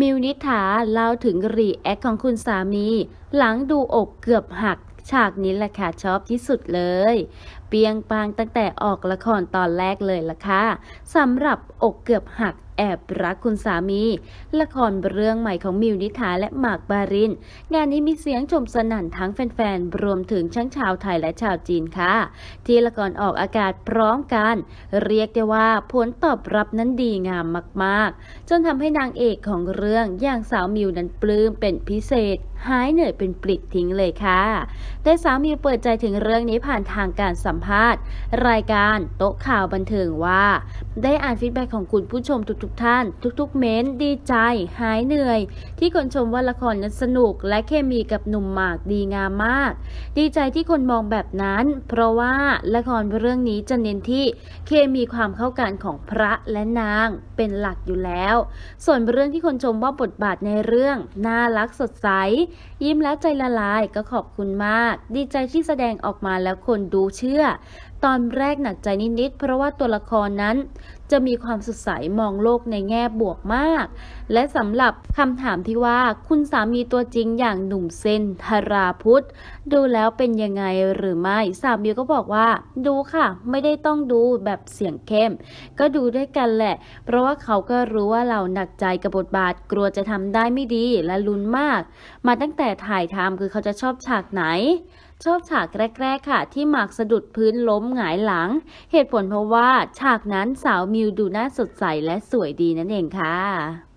มิวนิษฐาเล่าถึงรีแอคของคุณสามี หลังดูอกเกือบหัก ฉากนี้แหละค่ะชอบที่สุดเลย เปียงปางตั้งแต่ออกละครตอนแรกเลยล่ะค่ะสำหรับอกเกือบหัก แอบรักคุณสามี ละครเรื่องใหม่ของมิวนิษฐาและหมากบาริน งานนี้มีเสียงชมสนั่นทั้งแฟนๆ รวมถึงทั้งชาวไทยและชาวจีนค่ะ ที่ละครออกอากาศพร้อมกัน เรียกได้ว่าผลตอบรับนั้นดีงามมากๆ จนทำให้นางเอกของเรื่องอย่างสาวมิวนั้นปลื้มเป็นพิเศษหายเหนื่อยเป็นปลิดทิ้งเลยค่ะ ได้สาวมิวเปิดใจถึงเรื่องนี้ผ่านทางการสัมภาษณ์ รายการโต๊ะข่าวบันเทิงว่า ได้อ่านฟีดแบ็กของคุณผู้ชมทุกๆทท่าน ทุกๆ เม้นดีใจ หายเหนื่อย ที่คนชมว่าละครนั้นสนุก และเคมีกับหนุ่มหมากดีงามมาก ดีใจที่คนมองแบบนั้น เพราะว่าละครเรื่องนี้จะเน้นที่เคมีความเข้ากันของพระและนางเป็นหลักอยู่แล้ว ส่วนเรื่องที่คนชมว่าบทบาทในเรื่องน่ารักสดใส ยิ้มแล้วใจละลายก็ขอบคุณมาก ดีใจที่แสดงออกมาแล้วคนดูเชื่อตอนแรกหนักใจนิดๆ เพราะว่าตัวละครนั้น จะมีความสดใสมองโลกในแง่บวกมาก และสำหรับคำถามที่ว่าคุณสามีตัวจริงอย่างหนุ่มเซนธาราพุทธดูแล้วเป็นยังไงหรือไม่ สามิวก็บอกว่า ดูค่ะ ไม่ได้ต้องดูแบบเสียงเข้ม ก็ดูด้วยกันแหละ เพราะว่าเขาก็รู้ว่าเราหนักใจกับบทบาท กลัวจะทำได้ไม่ดีและลุ้นมาก มาตั้งแต่ถ่ายทำคือเขาจะชอบฉากไหนชอบฉากแรก ๆ ค่ะ ที่หมากสะดุดพื้นล้มหงายหลัง เหตุผลเพราะว่าฉากนั้นสาวมิวดูน่าสดใสและสวยดีนั่นเองค่ะ